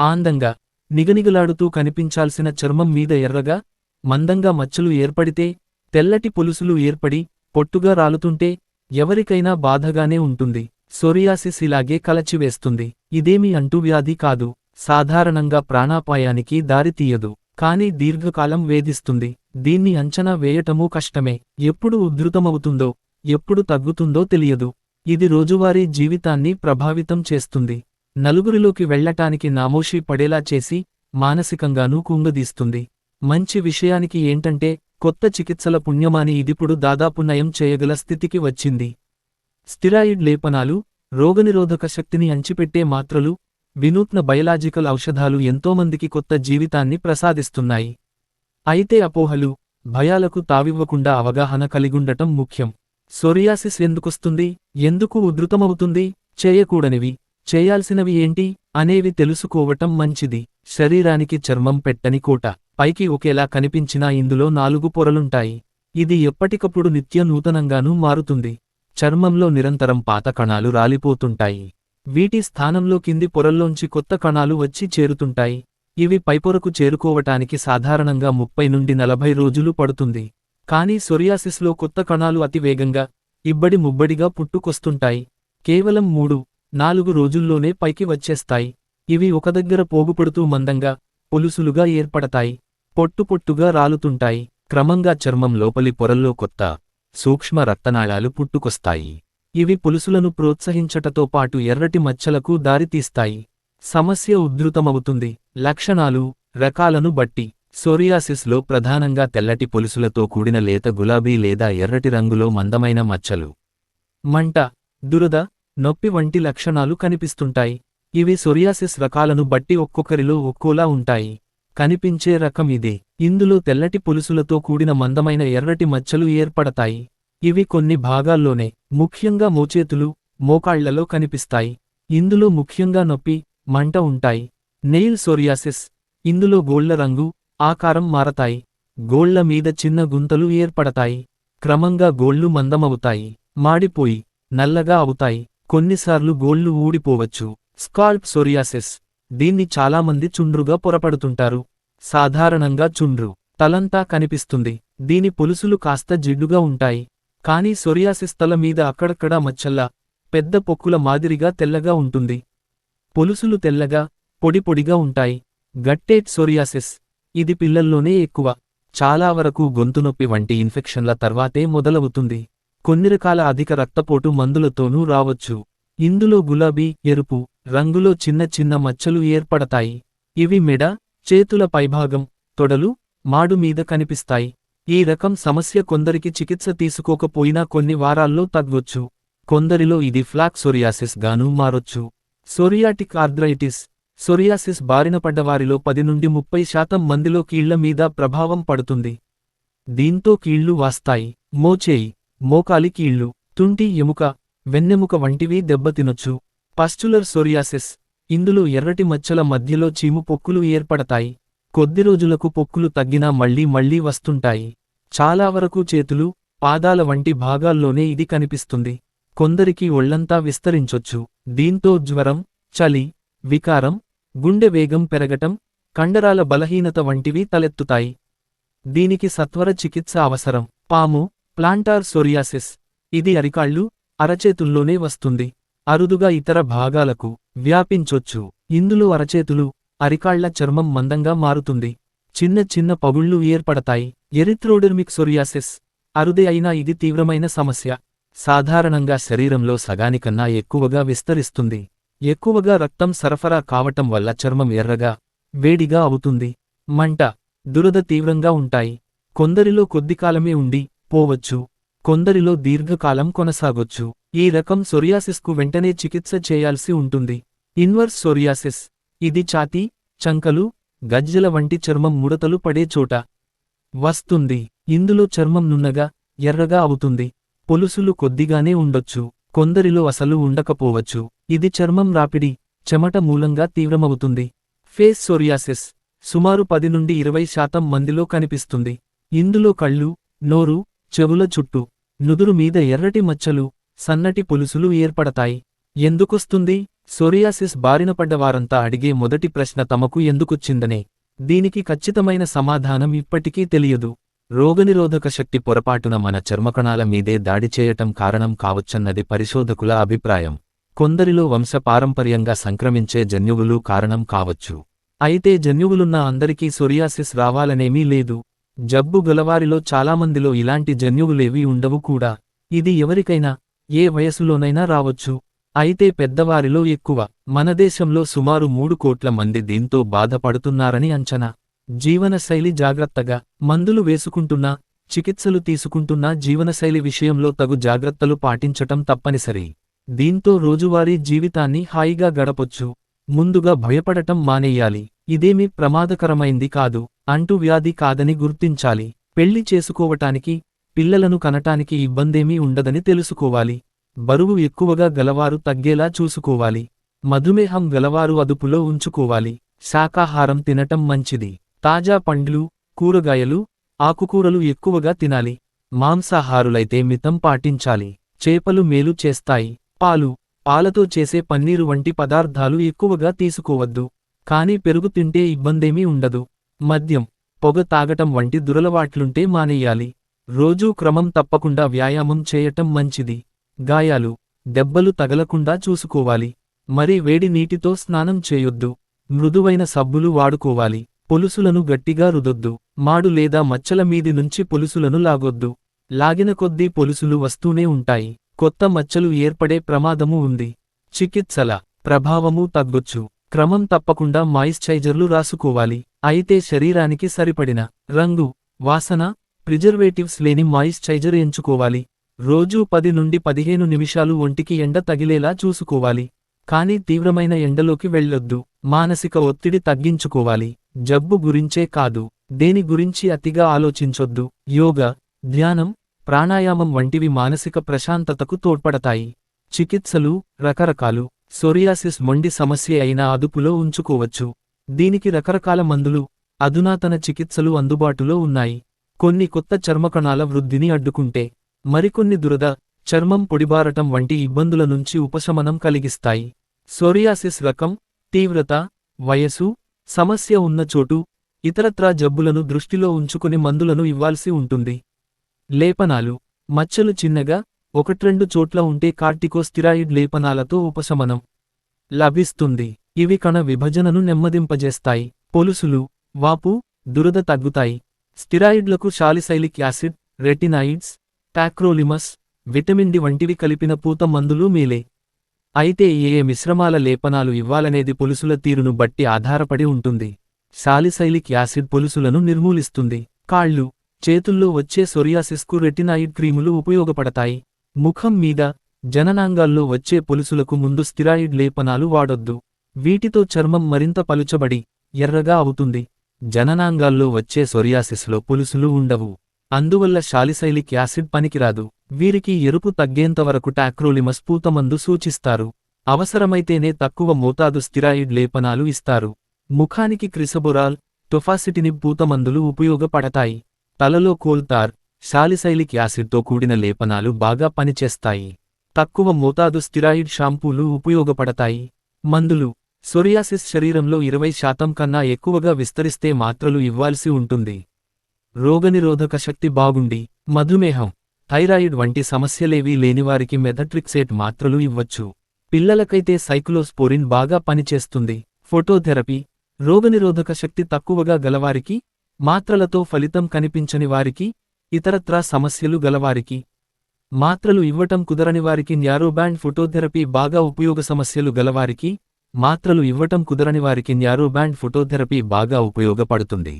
ఆందంగా నిగనిగలాడుతూ కనిపించాల్సిన చర్మం మీద ఎర్రగా మందంగా మచ్చలు ఏర్పడితే తెల్లటి పొలుసులు ఏర్పడి పొట్టుగా రాలుతుంటే ఎవరికైనా బాధగానే ఉంటుంది. సొరియాసిస్ ఇలాగే కలచివేస్తుంది. ఇదేమీ అంటువ్యాధి కాదు. సాధారణంగా ప్రాణాపాయానికి దారితీయదు కానీ దీర్ఘకాలం వేధిస్తుంది. దీన్ని అంచనా వేయటమూ కష్టమే. ఎప్పుడు ఉధృతమవుతుందో ఎప్పుడు తగ్గుతుందో తెలియదు. ఇది రోజువారీ జీవితాన్ని ప్రభావితం చేస్తుంది. నలుగురిలోకి వెళ్ళటానికి నామోషీ పడేలా చేసి మానసికంగానూ కుంగదీస్తుంది మంచి విషయానికి ఏంటంటే కొత్త చికిత్సల పుణ్యమాని ఇదిప్పుడు దాదాపు నయం చేయగల స్థితికి వచ్చింది. స్టిరాయిడ్ లేపనాలు రోగనిరోధక శక్తిని అంచిపెట్టే మాత్రలు వినూత్న బయలాజికల్ ఔషధాలు ఎంతోమందికి కొత్త జీవితాన్ని ప్రసాదిస్తున్నాయి. అయితే అపోహలు భయాలకు తావివ్వకుండా అవగాహన కలిగుండటం ముఖ్యం. సొరియాసిస్ ఎందుకొస్తుంది? ఎందుకు ఉధృతమవుతుంది? చేయకూడనివి. చేయాల్సినవి ఏంటి? అనేవి తెలుసుకోవటం మంచిది. శరీరానికి చర్మం పెట్టని కోట. పైకి ఒకేలా కనిపించినా ఇందులో నాలుగు పొరలుంటాయి. ఇది ఎప్పటికప్పుడు నిత్య నూతనంగానూ మారుతుంది. చర్మంలో నిరంతరం పాత కణాలు రాలిపోతుంటాయి. వీటి స్థానంలో కింది పొరల్లోంచి కొత్త కణాలు వచ్చి చేరుతుంటాయి. ఇవి పైపొరకు చేరుకోవటానికి సాధారణంగా ముప్పై నుండి నలభై రోజులు పడుతుంది. కానీ సొరియాసిస్లో కొత్త కణాలు అతివేగంగా ఇబ్బడి ముబ్బడిగా పుట్టుకొస్తుంటాయి. కేవలం మూడు నాలుగు రోజుల్లోనే పైకి వచ్చేస్తాయి. ఇవి ఒక దగ్గర పోగుపడుతూ మందంగా పొలుసులుగా ఏర్పడతాయి. పొట్టు పొట్టుగా రాలుతుంటాయి. క్రమంగా చర్మం లోపలి పొరల్లో కొత్త సూక్ష్మ రక్తనాళాలు పుట్టుకొస్తాయి. ఇవి పులుసులను ప్రోత్సహించటతో పాటు ఎర్రటి మచ్చలకు దారితీస్తాయి. సమస్య ఉధృతమవుతుంది. లక్షణాలు రకాలను బట్టి సోరియాసిస్లో ప్రధానంగా తెల్లటి పులుసులతో కూడిన లేత గులాబీ లేదా ఎర్రటి రంగులో మందమైన మచ్చలు. మంట దురద నొప్పి వంటి లక్షణాలు కనిపిస్తుంటాయి. ఇవి సొరియాసిస్ రకాలను బట్టి ఒక్కొక్కరిలో ఒక్కోలా ఉంటాయి. కనిపించే రకం ఇదే. ఇందులో తెల్లటి పులుసులతో కూడిన మందమైన ఎర్రటి మచ్చలు ఏర్పడతాయి. ఇవి కొన్ని భాగాల్లోనే ముఖ్యంగా మోచేతులు మోకాళ్ళలో కనిపిస్తాయి. ఇందులో ముఖ్యంగా నొప్పి మంట ఉంటాయి. నెయిల్ సోరియాసిస్ ఇందులో గోళ్ళ రంగు ఆకారం మారతాయి. గోళ్ళ మీద చిన్న గుంతలు ఏర్పడతాయి. క్రమంగా గోళ్ళు మందమవుతాయి. మాడిపోయి నల్లగా అవుతాయి. కొన్నిసార్లు గోళ్ళు ఊడిపోవచ్చు. Scalp psoriasis. దీన్ని చాలామంది చుండ్రుగా పొరపడుతుంటారు. సాధారణంగా చుండ్రు. తలంతా కనిపిస్తుంది. దీని పొలుసులు కాస్త జిడ్డుగా ఉంటాయి. కానీ సొరియాసిస్ తల మీద అక్కడక్కడా మచ్చల్లా పెద్ద పొక్కుల మాదిరిగా తెల్లగా ఉంటుంది. పొలుసులు తెల్లగా పొడి పొడిగా ఉంటాయి. Guttate psoriasis. ఇది పిల్లల్లోనే ఎక్కువ. చాలా వరకు గొంతునొప్పి వంటి ఇన్ఫెక్షన్ల తర్వాతే మొదలవుతుంది. కొన్ని రకాల అధిక రక్తపోటు మందులతోనూ రావచ్చు. ఇందులో గులాబీ ఎరుపు రంగులో చిన్న చిన్న మచ్చలు ఏర్పడతాయి. ఇవి మెడ చేతుల పైభాగం తొడలు మాడు మీద కనిపిస్తాయి. ఈ రకం సమస్య కొందరికి చికిత్స తీసుకోకపోయినా కొన్ని వారాల్లో తగ్గొచ్చు. కొందరిలో ఇది ఫ్లాక్ సోరియాసిస్ గానూ మారొచ్చు. సోరియాటిక్ ఆర్థరైటిస్ సొరియాసిస్ బారిన పడ్డవారిలో పది నుండి ముప్పై శాతం మందిలో కీళ్ళ మీద ప్రభావం పడుతుంది. దీంతో కీళ్ళు వాస్తాయి. మోచేయి. మోకాలి కీళ్ళు తుంటి ఎముక వెన్నెముక వంటివి దెబ్బతినొచ్చు. పస్చులర్ సోరియాసిస్. ఇందులో ఎర్రటి మచ్చల మధ్యలో చీము పొక్కులు ఏర్పడతాయి. కొద్ది రోజులకు పొక్కులు తగ్గినా మళ్ళీ మళ్ళీ వస్తుంటాయి. చాలా వరకు చేతులు పాదాల వంటి భాగాల్లోనే ఇది కనిపిస్తుంది. కొందరికి ఒళ్ళంతా విస్తరించొచ్చు. దీంతో జ్వరం చలి వికారం గుండె వేగం పెరగటం కండరాల బలహీనత వంటివి తలెత్తుతాయి. దీనికి సత్వర చికిత్స అవసరం. పాము ప్లాంటార్ సోరియాసిస్. ఇది అరికాళ్ళు అరచేతుల్లోనే వస్తుంది. అరుదుగా ఇతర భాగాలకు వ్యాపించొచ్చు. ఇందులో అరచేతులు అరికాళ్ళ చర్మం మందంగా మారుతుంది. చిన్న చిన్న పగుళ్ళు ఏర్పడతాయి. ఎరిథ్రోడెర్మిక్ సొరియాసిస్. అరుదే అయినా ఇది తీవ్రమైన సమస్య. సాధారణంగా శరీరంలో సగానికన్నా ఎక్కువగా విస్తరిస్తుంది. ఎక్కువగా రక్తం సరఫరా కావటం వల్ల చర్మం ఎర్రగా వేడిగా అవుతుంది. మంట దురద తీవ్రంగా ఉంటాయి. కొందరిలో కొద్దికాలమే ఉండి పోవచ్చు. కొందరిలో దీర్ఘకాలం కొనసాగొచ్చు. ఈ రకం సొరియాసిస్కు వెంటనే చికిత్స చేయాల్సి ఉంటుంది. Inverse psoriasis. ఇది ఛాతీ చంకలు గజ్జల వంటి చర్మం ముడతలు పడే చోట వస్తుంది. ఇందులో చర్మం నున్నగా ఎర్రగా అవుతుంది. పొలుసులు కొద్దిగానే ఉండొచ్చు. కొందరిలో అసలు ఉండకపోవచ్చు. ఇది చర్మం రాపిడి చెమట మూలంగా తీవ్రమవుతుంది. Face psoriasis. సుమారు పది నుండి ఇరవై శాతం మందిలో కనిపిస్తుంది. ఇందులో కళ్ళు నోరు చెవుల చుట్టూ నుదురు మీద ఎర్రటి మచ్చలు సన్నటి పులుసులు ఏర్పడతాయి. ఎందుకొస్తుంది? సోరియాసిస్ బారినపడ్డవారంతా అడిగే మొదటి ప్రశ్న తమకు ఎందుకొచ్చిందనే. దీనికి ఖచ్చితమైన సమాధానం ఇప్పటికీ తెలియదు. రోగనిరోధక శక్తి పొరపాటున మన చర్మకణాల మీదే దాడి చేయటం కారణం కావచ్చన్నది పరిశోధకుల అభిప్రాయం. కొందరిలో వంశపారంపర్యంగా సంక్రమించే జన్యువులు కారణం కావచ్చు. అయితే జన్యువులున్న అందరికీ సొరియాసిస్ రావాలనేమీ లేదు. జబ్బు గలవారిలో చాలామందిలో ఇలాంటి జన్యువులేవీ ఉండవు కూడా. ఇది ఎవరికైనా ఏ వయసులోనైనా రావచ్చు. అయితే పెద్దవారిలో ఎక్కువ. మన దేశంలో సుమారు మూడు కోట్ల మంది దీంతో బాధపడుతున్నారని అంచనా. జీవనశైలి జాగ్రత్తగా మందులు వేసుకుంటున్నా చికిత్సలు తీసుకుంటున్నా జీవనశైలి విషయంలో తగు జాగ్రత్తలు పాటించటం తప్పనిసరి. దీంతో రోజువారీ జీవితాన్ని హాయిగా గడపొచ్చు. ముందుగా భయపడటం మానేయాలి. ఇదేమీ ప్రమాదకరమైంది కాదు అంటూ వ్యాధి కాదని గుర్తించాలి. పెళ్ళి చేసుకోవటానికి పిల్లలను కనటానికి ఇబ్బందేమీ ఉండదని తెలుసుకోవాలి. బరువు ఎక్కువగా గలవారు తగ్గేలా చూసుకోవాలి. మధుమేహం గలవారు అదుపులో ఉంచుకోవాలి. శాకాహారం తినటం మంచిది. తాజా పండ్లు కూరగాయలు ఆకుకూరలు ఎక్కువగా తినాలి. మాంసాహారులైతే మితం పాటించాలి. చేపలు మేలు చేస్తాయి. పాలు పాలతో చేసే పన్నీరు వంటి పదార్థాలు ఎక్కువగా తీసుకోవద్దు. కాని పెరుగు తింటే ఇబ్బందేమీ ఉండదు. మద్యం పొగ తాగటం వంటి దురలవాట్లుంటే మానేయాలి. రోజూ క్రమం తప్పకుండా వ్యాయామం చేయటం మంచిది. గాయాలు దెబ్బలు తగలకుండా చూసుకోవాలి. మరి వేడి నీటితో స్నానం చేయొద్దు. మృదువైన సబ్బులు వాడుకోవాలి. పొలుసులను గట్టిగా రుదొద్దు. మాడు లేదా మచ్చల మీది నుంచి పొలుసులను లాగొద్దు. లాగిన కొద్దీ పొలుసులు వస్తూనే ఉంటాయి. కొత్త మచ్చలు ఏర్పడే ప్రమాదము ఉంది. చికిత్సల ప్రభావము తగ్గొచ్చు. క్రమం తప్పకుండా మాయిశ్చైజర్లు రాసుకోవాలి. అయితే శరీరానికి సరిపడిన రంగు వాసన ప్రిజర్వేటివ్స్ లేని మాయిశ్చైజర్ ఎంచుకోవాలి. రోజూ పది నుండి పదిహేను నిమిషాలు ఒంటికి ఎండ తగిలేలా చూసుకోవాలి. కానీ తీవ్రమైన ఎండలోకి వెళ్ళొద్దు. మానసిక ఒత్తిడి తగ్గించుకోవాలి. జబ్బు గురించే కాదు. దేని గురించి అతిగా ఆలోచించొద్దు. యోగ ధ్యానం ప్రాణాయామం వంటివి మానసిక ప్రశాంతతకు తోడ్పడతాయి. చికిత్సలు రకరకాలు. సోరియాసిస్ మొండి సమస్య అయినా అదుపులో ఉంచుకోవచ్చు. దీనికి రకరకాల మందులు అధునాతన చికిత్సలు అందుబాటులో ఉన్నాయి. కొన్ని కొత్త చర్మకణాల వృద్ధిని అడ్డుకుంటే మరికొన్ని దురద చర్మం పొడిబారటం వంటి ఇబ్బందుల నుంచి ఉపశమనం కలిగిస్తాయి. సోరియాసిస్ రకం తీవ్రత వయసు సమస్య ఉన్న చోటు ఇతరత్రా జబ్బులను దృష్టిలో ఉంచుకుని మందులను ఇవ్వాల్సి ఉంటుంది. లేపనాలు మచ్చలు చిన్నగా ఒకట్రెండు చోట్ల ఉంటే కార్టికోస్టిరాయిడ్ లేపనాలతో ఉపశమనం లభిస్తుంది. ఇవి కణ విభజనను నెమ్మదింపజేస్తాయి. పొలుసులు వాపు దురద తగ్గుతాయి. స్టిరాయిడ్లకు salicylic acid retinoids tacrolimus vitamin D వంటివి కలిపిన పూత మందులు మేలే. అయితే ఏ మిశ్రమాల లేపనాలు ఇవ్వాలనేది పొలుసుల తీరును బట్టి ఆధారపడి ఉంటుంది. శాలిసైలిక్ యాసిడ్ పొలుసులను నిర్మూలిస్తుంది. కాళ్ళు చేతుల్లో వచ్చే సొరియాసిస్కు రెటినాయిడ్ క్రీములు ఉపయోగపడతాయి. ముఖం మీద జననాంగాల్లో వచ్చే పులుసులకు ముందు స్టిరాయిడ్ లేపనాలు వాడొద్దు. వీటితో చర్మం మరింత పలుచబడి ఎర్రగా అవుతుంది. జననాంగాల్లో వచ్చే సొరియాసిస్లో పులుసులు ఉండవు. అందువల్ల శాలిశైలిక్ యాసిడ్ పనికిరాదు. వీరికి ఎరుపు తగ్గేంతవరకు టాక్రోలిమస్ పూతమందు సూచిస్తారు. అవసరమైతేనే తక్కువ మోతాదు స్టిరాయిడ్ లేపనాలు ఇస్తారు. ముఖానికి క్రిసబొరాల్ టొఫాసిటిని పూతమందులు ఉపయోగపడతాయి. తలలో కోల్తార్ శాలిసైలిక్ యాసిడ్తో కూడిన లేపనాలు బాగా పనిచేస్తాయి. తక్కువ మోతాదు స్టిరాయిడ్ షాంపూలు ఉపయోగపడతాయి. మందులు. సొరియాసిస్ శరీరంలో ఇరవై శాతం కన్నా ఎక్కువగా విస్తరిస్తే మాత్రలు ఇవ్వాల్సి ఉంటుంది. రోగనిరోధక శక్తి బాగుండి. మధుమేహం. థైరాయిడ్ వంటి సమస్యలేవీ లేనివారికి మెథట్రిక్సేట్ మాత్రలు ఇవ్వచ్చు. పిల్లలకైతే సైక్లోస్పోరిన్ బాగా పనిచేస్తుంది. ఫోటోథెరపీ. రోగనిరోధక శక్తి తక్కువగా గలవారికి మాత్రలతో ఫలితం కనిపించని వారికి ఇతరత్రా సమస్యలు గలవారికి మాత్రలు ఇవ్వటం కుదరనివారికి న్యారోబ్యాండ్ ఫోటోథెరపీ బాగా ఉపయోగ సమస్యలు గలవారికి మాత్రలు ఇవ్వటం కుదరనివారికి న్యారోబ్యాండ్ ఫోటోథెరపీ బాగా ఉపయోగపడుతుంది.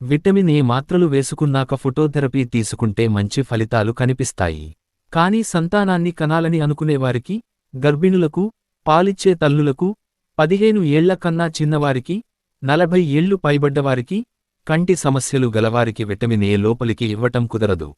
విటమిన్ ఏ మాత్రలు వేసుకున్నాక ఫోటోథెరపీ తీసుకుంటే మంచి ఫలితాలు కనిపిస్తాయి. కానీ సంతానాన్ని కనాలని అనుకునేవారికి గర్భిణులకు పాలిచ్చే తల్లులకు పదిహేను ఏళ్ళ కన్నా చిన్నవారికి నలభై ఏళ్ళు పైబడ్డవారికి కంటి సమస్యలు గలవారికి విటమిన్ ఏ లోపలికి ఇవ్వటం కుదరదు.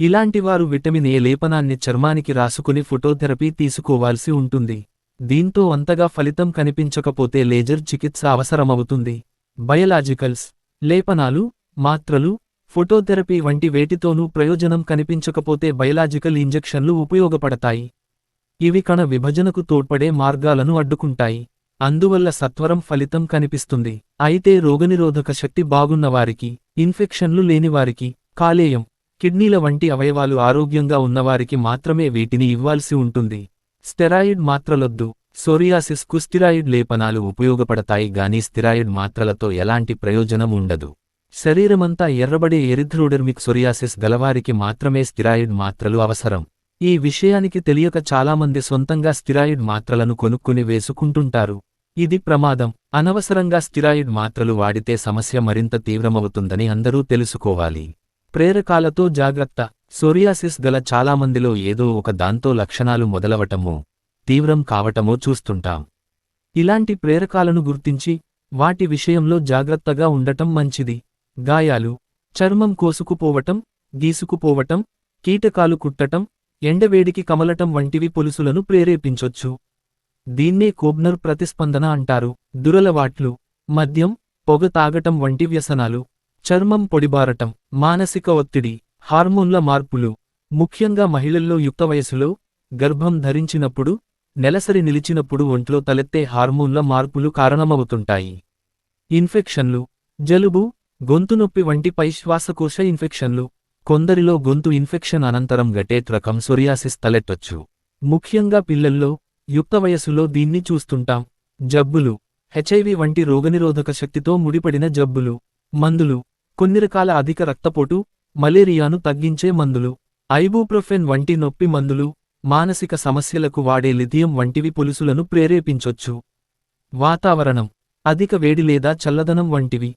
ఇలాంటివారు విటమిన్ ఏ లేపనాన్ని చర్మానికి రాసుకుని ఫోటోథెరపీ తీసుకోవాల్సి ఉంటుంది. దీంతో అంతగా ఫలితం కనిపించకపోతే లేజర్ చికిత్స అవసరమవుతుంది. బయలాజికల్స్ లేపనాలు మాత్రలు ఫోటోథెరపీ వంటి వేటితోనూ ప్రయోజనం కనిపించకపోతే బయలాజికల్ ఇంజెక్షన్లు ఉపయోగపడతాయి. ఇవి కణ విభజనకు తోడ్పడే మార్గాలను అడ్డుకుంటాయి. అందువల్ల సత్వరం ఫలితం కనిపిస్తుంది. అయితే రోగనిరోధక శక్తి బాగున్నవారికి ఇన్ఫెక్షన్లు లేనివారికి కాలేయం కిడ్నీల వంటి అవయవాలు ఆరోగ్యంగా ఉన్నవారికి మాత్రమే వీటిని ఇవ్వాల్సి ఉంటుంది. స్టెరాయిడ్ మాత్రలొద్దు. సోరియాసిస్కు స్టిరాయిడ్ లేపనాలు ఉపయోగపడతాయి గాని స్టిరాయిడ్ మాత్రలతో ఎలాంటి ప్రయోజనం ఉండదు. శరీరమంతా ఎర్రబడే ఎరిథ్రోడెర్మిక్ సొరియాసిస్ గలవారికి మాత్రమే స్టిరాయిడ్ మాత్రలు అవసరం. ఈ విషయానికి తెలియక చాలామంది సొంతంగా స్టిరాయిడ్ మాత్రలను కొనుక్కుని వేసుకుంటుంటారు. ఇది ప్రమాదం. అనవసరంగా స్టిరాయిడ్ మాత్రలు వాడితే సమస్య మరింత తీవ్రమవుతుందని అందరూ తెలుసుకోవాలి. ప్రేరకాలతో జాగ్రత్త. సోరియాసిస్ గల చాలామందిలో ఏదో ఒక దాంతో లక్షణాలు మొదలవటమో తీవ్రం కావటమో చూస్తుంటాం. ఇలాంటి ప్రేరకాలను గుర్తించి వాటి విషయంలో జాగ్రత్తగా ఉండటం మంచిది. గాయాలు చర్మం కోసుకుపోవటం గీసుకుపోవటం కీటకాలు కుట్టటం ఎండవేడికి కమలటం వంటివి పొలుసులను ప్రేరేపించొచ్చు. దీన్నే కోబ్నర్ ప్రతిస్పందన అంటారు. దురలవాట్లు మద్యం పొగ తాగటం వంటి వ్యసనాలు చర్మం పొడిబారటం మానసిక ఒత్తిడి హార్మోన్ల మార్పులు. ముఖ్యంగా మహిళల్లో యుక్త వయసులో గర్భం ధరించినప్పుడు నెలసరి నిలిచినప్పుడు ఒంట్లో తలెత్తే హార్మోన్ల మార్పులు కారణమవుతుంటాయి. ఇన్ఫెక్షన్లు జలుబు గొంతు నొప్పి వంటి పై శ్వాసకోశ ఇన్ఫెక్షన్లు. కొందరిలో గొంతు ఇన్ఫెక్షన్ అనంతరం గటేట్ రకం సొరియాసిస్ తలెట్టొచ్చు. ముఖ్యంగా పిల్లల్లో యుక్త వయసులో దీన్ని చూస్తుంటాం. జబ్బులు. హెచ్ఐవి వంటి రోగనిరోధక శక్తితో ముడిపడిన జబ్బులు. మందులు. కొన్ని రకాల అధిక రక్తపోటు మలేరియాను తగ్గించే మందులు. ఐబూప్రొఫెన్ వంటి నొప్పి మందులు మానసిక సమస్యలకు వాడే లిథియం వంటివి పులుసులను ప్రేరేపించొచ్చు. వాతావరణం. అధిక వేడి లేదా చల్లదనం వంటివి.